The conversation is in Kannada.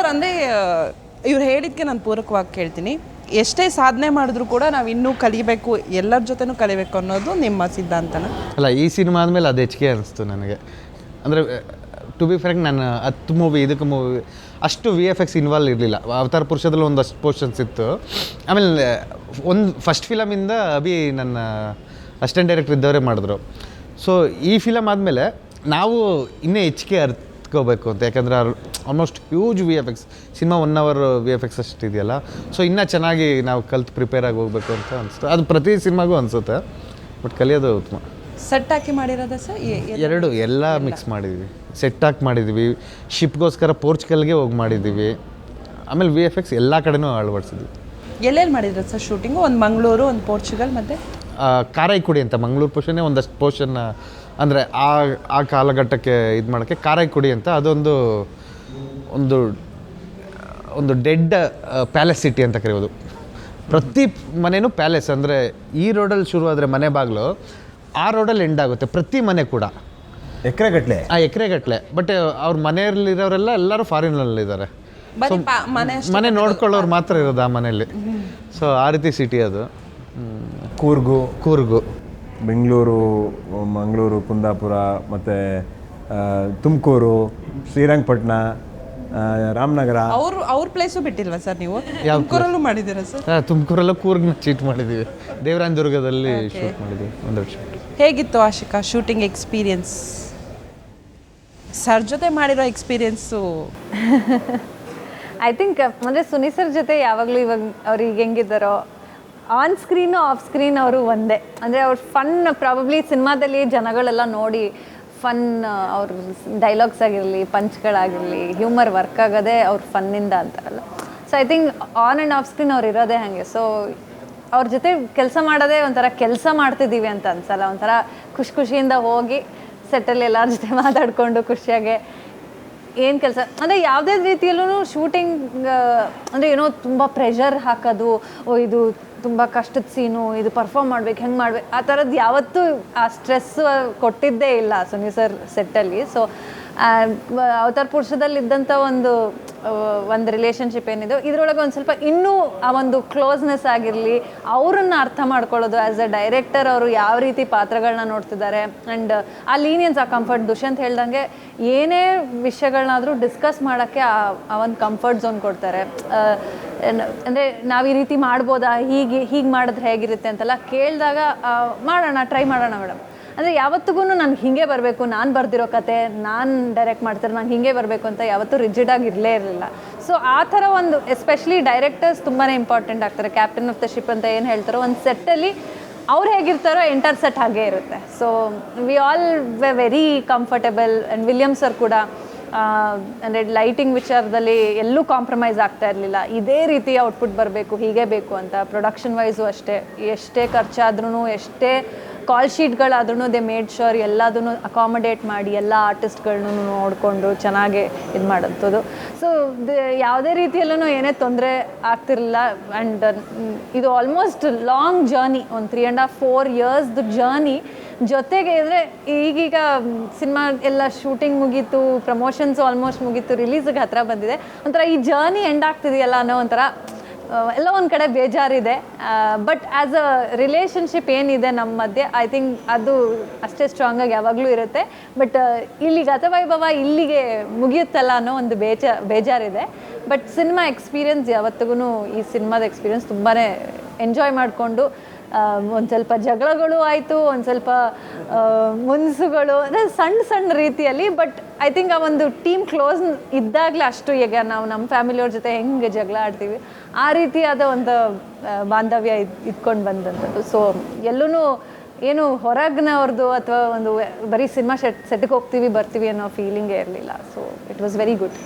ಸರ್, ಅಂದರೆ ಇವ್ರು ಹೇಳಿದ್ಕೆ ನಾನು ಪೂರಕವಾಗಿ ಕೇಳ್ತೀನಿ. ಎಷ್ಟೇ ಸಾಧನೆ ಮಾಡಿದ್ರು ಕೂಡ ನಾವು ಇನ್ನೂ ಕಲಿಬೇಕು, ಎಲ್ಲರ ಜೊತೆನೂ ಕಲಿಬೇಕು ಅನ್ನೋದು ನಿಮ್ಮ ಸಿದ್ಧಾಂತನ? ಅಲ್ಲ, ಈ ಸಿನಿಮಾ ಆದಮೇಲೆ ಅದು ಹೆಚ್ಚಿಗೆ ಅನಿಸ್ತು ನನಗೆ. ಅಂದರೆ ಟು ಬಿ ಫ್ರ್ಯಾಂಕ್ ನಾನು ಹತ್ತು ಮೂವಿ ಇದಕ್ಕೆ ಮೂವಿ ಅಷ್ಟು ವಿ ಎಫ್ ಎಕ್ಸ್ ಇನ್ವಾಲ್ವ್ ಇರಲಿಲ್ಲ. ಅವತಾರ ಪುರುಷದಲ್ಲಿ ಒಂದಷ್ಟು ಪೋರ್ಷನ್ಸ್ ಇತ್ತು. ಆಮೇಲೆ, ಒಂದು ಫಸ್ಟ್ ಫಿಲಮಿಂದ ಅಭಿ ನನ್ನ ಅಸಿಸ್ಟೆಂಟ್ ಡೈರೆಕ್ಟರ್ ಇದ್ದವರೇ ಮಾಡಿದ್ರು. ಸೊ ಈ ಫಿಲಮ್ ಆದಮೇಲೆ ನಾವು ಇನ್ನೂ ಹೆಚ್ಚಿಗೆ ಅರ್ತ್ಕೋಬೇಕು ಅಂತ. ಯಾಕಂದರೆ almost huge V F X cinema one hour V F X ಅಷ್ಟು ಇದೆಯಲ್ಲ. ಸೊ ಇನ್ನೂ ಚೆನ್ನಾಗಿ ನಾವು ಕಲ್ತು ಪ್ರಿಪೇರ್ ಆಗಿ ಹೋಗ್ಬೇಕು ಅಂತ ಅನಿಸ್ತು ಅದು ಪ್ರತಿ ಸಿನಿಮಾಗೂ ಅನಿಸುತ್ತೆ ಬಟ್ ಕಲಿಯೋದು ಉತ್ತಮ. ಸೆಟ್ ಹಾಕಿ ಮಾಡಿರೋದ ಸರ್ ಎರಡು ಎಲ್ಲ ಮಿಕ್ಸ್ ಮಾಡಿದ್ವಿ. ಸೆಟ್ ಹಾಕಿ ಮಾಡಿದ್ವಿ. ಶಿಪ್ಗೋಸ್ಕರ ಪೋರ್ಚುಗಲ್ಗೆ ಹೋಗಿ ಮಾಡಿದ್ದೀವಿ ಆಮೇಲೆ ವಿ ಎಫ್ ಎಕ್ಸ್ ಎಲ್ಲ ಕಡೆನೂ ಅಳವಡಿಸಿದ್ವಿ. ಎಲ್ಲೆಲ್ಲಿ ಮಾಡಿದ್ರು ಸರ್ ಶೂಟಿಂಗು ಒಂದು ಮಂಗಳೂರು ಒಂದು ಪೋರ್ಚುಗಲ್ ಮತ್ತು ಕಾರೈಕುಡಿ ಅಂತ ಮಂಗಳೂರು ಪೋಷನ್ನೇ ಒಂದಷ್ಟು ಪೋಷನ್ ಅಂದರೆ ಆ ಆ ಕಾಲಘಟ್ಟಕ್ಕೆ ಇದು ಮಾಡೋಕ್ಕೆ ಕಾರೈಕುಡಿ ಅಂತ ಅದೊಂದು ಒಂದು ಒಂದು ಡೆಡ್ ಪ್ಯಾಲೇಸ್ ಸಿಟಿ ಅಂತ ಕರೆಯೋದು ಪ್ರತಿ ಮನೆಯೂ ಪ್ಯಾಲೇಸ್ ಅಂದರೆ ಈ ರೋಡಲ್ಲಿ ಶುರುವಾದರೆ ಆದರೆ ಮನೆ ಬಾಗಿಲು ಆ ರೋಡಲ್ಲಿ ಎಂಡ್ ಆಗುತ್ತೆ ಪ್ರತಿ ಮನೆ ಕೂಡ. ಎಕ್ರೆಗಟ್ಲೆ? ಆ ಎಕರೆಗಟ್ಟಲೆ ಬಟ್ ಅವ್ರ ಮನೆಯಲ್ಲಿರೋರೆಲ್ಲ ಎಲ್ಲರೂ ಫಾರಿನಲ್ಲಿದ್ದಾರೆ ಮನೆ ಮನೆ ನೋಡ್ಕೊಳ್ಳೋರು ಮಾತ್ರ ಇರೋದು ಆ ಮನೆಯಲ್ಲಿ. ಸೊ ಆ ರೀತಿ ಸಿಟಿ ಅದು. ಕೂರ್ಗು. ಕೂರ್ಗು. ಬೆಂಗಳೂರು ಮಂಗಳೂರು ಕುಂದಾಪುರ ಮತ್ತು ತುಮಕೂರು ಶ್ರೀರಂಗಪಟ್ಟಣ ರಾಮನಗರ. ಅವರು ಅವ್ರ ಪ್ಲೇಸು ಬಿಟ್ಟಿಲ್ವಾ ಸರ್ ನೀವು? ತುಮಕೂರಲ್ಲೂ ಮಾಡಿದ್ದೀರಾ ಸರ್? ಹಾಂ ತುಮಕೂರಲ್ಲ ಕೂರ್ಗ್ನ ಚೀಟ್ ಮಾಡಿದ್ದೀವಿ. ದೇವರಾಯನದುರ್ಗದಲ್ಲಿ ಶೂಟ್ ಮಾಡಿದ್ದೀವಿ ಒಂದು ವರ್ಷ ಹೇಗಿತ್ತು ಆಶಿಕಾ ಶೂಟಿಂಗ್ ಎಕ್ಸ್ಪೀರಿಯನ್ಸ್ ಸರ್ ಜೊತೆ ಮಾಡಿರೋ ಎಕ್ಸ್ಪೀರಿಯನ್ಸು ಐ ಥಿಂಕ್ ಅಂದರೆ ಸುನಿ ಸರ್ ಜೊತೆ ಯಾವಾಗಲೂ ಇವಾಗ ಅವ್ರಿಗೆ ಈಗ ಹೆಂಗಿದ್ದಾರೋ ಆನ್ ಸ್ಕ್ರೀನು ಆಫ್ ಸ್ಕ್ರೀನ್ ಅವರು ಒಂದೇ. ಅಂದರೆ ಅವ್ರ ಫನ್ ಪ್ರಾಬಬ್ಲಿ ಸಿನಿಮಾದಲ್ಲಿ ಜನಗಳೆಲ್ಲ ನೋಡಿ ಫನ್ ಅವ್ರ ಡೈಲಾಗ್ಸ್ ಆಗಿರಲಿ ಪಂಚ್ಗಳಾಗಿರಲಿ ಹ್ಯೂಮರ್ ವರ್ಕ್ ಆಗೋದೇ ಅವ್ರ ಫನ್ನಿಂದ ಅಂತಾರಲ್ಲ. So I think on and off screen ಅವ್ರು ಇರೋದೇ ಹಾಗೆ. ಸೊ ಅವ್ರ ಜೊತೆ ಕೆಲಸ ಮಾಡೋದೇ ಒಂಥರ ಕೆಲಸ ಮಾಡ್ತಿದ್ದೀವಿ ಅಂತ ಅನ್ಸಲ್ಲ. ಒಂಥರ ಖುಷಿ ಖುಷಿಯಿಂದ ಹೋಗಿ ಸೆಟ್ಟಲ್ಲಿ ಎಲ್ಲರ ಜೊತೆ ಮಾತಾಡಿಕೊಂಡು ಖುಷಿಯಾಗೆ ಏನು ಕೆಲಸ, ಅಂದರೆ ಯಾವುದೇ ರೀತಿಯಲ್ಲೂ ಶೂಟಿಂಗ್ ಅಂದರೆ ಏನೋ ತುಂಬ ಪ್ರೆಷರ್ ಹಾಕೋದು, ಓ, ಇದು ತುಂಬ ಕಷ್ಟದ ಸೀನು, ಇದು ಪರ್ಫಾರ್ಮ್ ಮಾಡ್ಬೇಕು, ಹೆಂಗೆ ಮಾಡ್ಬೇಕು, ಆ ಥರದ್ದು ಯಾವತ್ತೂ ಆ ಸ್ಟ್ರೆಸ್ ಕೊಟ್ಟಿದ್ದೇ ಇಲ್ಲ ಸುನಿ ಸರ್ ಸೆಟ್ಟಲ್ಲಿ ಸೊ ಅವತಾರ ಪುರುಷದಲ್ಲಿ ಇದ್ದಂಥ ಒಂದು ಒಂದು ರಿಲೇಷನ್ಶಿಪ್ ಏನಿದೆ, ಇದ್ರೊಳಗೆ ಒಂದು ಸ್ವಲ್ಪ ಇನ್ನೂ ಆ ಒಂದು ಕ್ಲೋಸ್ನೆಸ್ ಆಗಿರಲಿ, ಅವರನ್ನು ಅರ್ಥ ಮಾಡ್ಕೊಳ್ಳೋದು ಆ್ಯಸ್ ಅ ಡೈರೆಕ್ಟರ್ ಅವರು ಯಾವ ರೀತಿ ಪಾತ್ರಗಳನ್ನ ನೋಡ್ತಿದ್ದಾರೆ ಆ್ಯಂಡ್ ಆ ಲೀನಿಯನ್ಸ್ ಆ ಕಂಫರ್ಟ್ ದುಷ್ಯಂತ್ ಹೇಳ್ದಂಗೆ ಏನೇ ವಿಷಯಗಳನ್ನಾದರೂ ಡಿಸ್ಕಸ್ ಮಾಡೋಕ್ಕೆ ಆ ಒಂದು ಕಂಫರ್ಟ್ ಝೋನ್ ಕೊಡ್ತಾರೆ. ಅಂದರೆ ನಾವು ಈ ರೀತಿ ಮಾಡ್ಬೋದಾ? ಹೀಗೆ ಹೀಗೆ ಮಾಡಿದ್ರೆ ಹೇಗಿರುತ್ತೆ ಅಂತೆಲ್ಲ ಕೇಳಿದಾಗ ಮಾಡೋಣ ಟ್ರೈ ಮಾಡೋಣ ಮೇಡಮ್ ಅಂದರೆ ಯಾವತ್ತಿಗೂ ನಾನು ಹಿಂಗೆ ಬರಬೇಕು, ನಾನು ಬರ್ದಿರೋ ಕತೆ, ನಾನು ಡೈರೆಕ್ಟ್ ಮಾಡ್ತಾರೆ, ನಾನು ಹಿಂಗೆ ಬರಬೇಕು ಅಂತ ಯಾವತ್ತೂ ರಿಜಿಡ್ ಆಗಿ ಇರಲೇ ಇರಲಿಲ್ಲ. ಸೊ ಆ ಥರ ಒಂದು ಎಸ್ಪೆಷಲಿ ಡೈರೆಕ್ಟರ್ಸ್ ತುಂಬಾ ಇಂಪಾರ್ಟೆಂಟ್ ಆಗ್ತಾರೆ. ಕ್ಯಾಪ್ಟನ್ ಆಫ್ ದ ಶಿಪ್ ಅಂತ ಏನು ಹೇಳ್ತಾರೋ, ಒಂದು ಸೆಟ್ಟಲ್ಲಿ ಅವ್ರು ಹೇಗಿರ್ತಾರೋ ಎಂಟರ್ ಸೆಟ್ ಹಾಗೆ ಇರುತ್ತೆ. So we always very comfortable and William sir ಕೂಡ ಅಂದರೆ ಲೈಟಿಂಗ್ ವಿಚಾರದಲ್ಲಿ ಎಲ್ಲೂ ಕಾಂಪ್ರಮೈಸ್ ಆಗ್ತಾ ಇರಲಿಲ್ಲ. ಇದೇ ರೀತಿ ಔಟ್ಪುಟ್ ಬರಬೇಕು, ಹೀಗೆ ಬೇಕು ಅಂತ. ಪ್ರೊಡಕ್ಷನ್ ವೈಸು ಅಷ್ಟೇ. ಎಷ್ಟೇ ಖರ್ಚಾದ್ರೂ ಎಷ್ಟೇ ಕಾಲ್ ಶೀಟ್ಗಳಾದ್ರೂ ದೇ ಮೇಡ್ ಶೋರ್ ಎಲ್ಲದನ್ನು ಅಕಾಮಡೇಟ್ ಮಾಡಿ, ಎಲ್ಲ ಆರ್ಟಿಸ್ಟ್ಗಳನ್ನೂ ನೋಡಿಕೊಂಡು ಚೆನ್ನಾಗಿ ಇದು ಮಾಡೋಂಥದ್ದು ಸೊ ಯಾವುದೇ ರೀತಿಯಲ್ಲೂ ಏನೇ ತೊಂದರೆ ಆಗ್ತಿರಲಿಲ್ಲ. ಆ್ಯಂಡ್ ಇದು ಆಲ್ಮೋಸ್ಟ್ ಲಾಂಗ್ ಜರ್ನಿ ಒಂದು ತ್ರೀ ಆ್ಯಂಡ್ ಆಫ್ ಫೋರ್ ಇಯರ್ಸ್ದು ಜರ್ನಿ ಜೊತೆಗೆ ಅಂದರೆ ಈಗೀಗ ಸಿನಿಮಾ ಎಲ್ಲ ಶೂಟಿಂಗ್ ಮುಗೀತು ಪ್ರಮೋಷನ್ಸ್ ಆಲ್ಮೋಸ್ಟ್ ಮುಗೀತು ರಿಲೀಸ್ಗೆ ಹತ್ರ ಬಂದಿದೆ. ಒಂಥರ ಈ ಜರ್ನಿ ಎಂಡ್ ಆಗ್ತಿದೆಯಲ್ಲ ಅನ್ನೋ ಒಂಥರ ಎಲ್ಲ ಒಂದು ಕಡೆ ಬೇಜಾರಿದೆ. ಬಟ್ ಆ್ಯಸ್ ಅ ರಿಲೇಷನ್ಶಿಪ್ ಏನಿದೆ ನಮ್ಮ ಮಧ್ಯೆ ಐ ಥಿಂಕ್ ಅದು ಅಷ್ಟೇ ಸ್ಟ್ರಾಂಗಾಗಿ ಯಾವಾಗಲೂ ಇರುತ್ತೆ. ಬಟ್ ಇಲ್ಲಿ ಗತವೈಭವ ಇಲ್ಲಿಗೆ ಮುಗಿಯುತ್ತಲ್ಲ ಅನ್ನೋ ಒಂದು ಬೇಜ, ಬೇಜಾರಿದೆ. ಬಟ್ ಸಿನಿಮಾ ಎಕ್ಸ್ಪೀರಿಯನ್ಸ್ ಯಾವತ್ತಿಗೂ ಈ ಸಿನಿಮಾದ ಎಕ್ಸ್ಪೀರಿಯನ್ಸ್ ತುಂಬಾ ಎಂಜಾಯ್ ಮಾಡಿಕೊಂಡು ಒಂದು ಸ್ವಲ್ಪ ಜಗಳಗಳು ಆಯಿತು, ಒಂದು ಸ್ವಲ್ಪ ಮುನ್ಸುಗಳು, ಅಂದರೆ ಸಣ್ಣ ಸಣ್ಣ ರೀತಿಯಲ್ಲಿ ಬಟ್ ಐ ಥಿಂಕ್ ಆ ಒಂದು ಟೀಮ್ ಕ್ಲೋಸ್ ಇದ್ದಾಗಲೇ ಅಷ್ಟು ಈಗ ನಾವು ನಮ್ಮ ಫ್ಯಾಮಿಲಿಯವ್ರ ಜೊತೆ ಹೆಂಗೆ ಜಗಳ ಆಡ್ತೀವಿ, ಆ ರೀತಿಯಾದ ಒಂದು ಬಾಂಧವ್ಯ ಇದ್, ಇದ್ಕೊಂಡು ಬಂದಂಥದ್ದು ಸೊ ಎಲ್ಲೂ ಏನು ಹೊರಗಿನವ್ರದ್ದು ಅಥವಾ ಒಂದು ಬರೀ ಸಿನಿಮಾ ಸೆಟ್, ಸೆಟ್ಗೆ ಹೋಗ್ತೀವಿ, ಬರ್ತೀವಿ ಅನ್ನೋ ಫೀಲಿಂಗೇ ಇರಲಿಲ್ಲ. So it was very good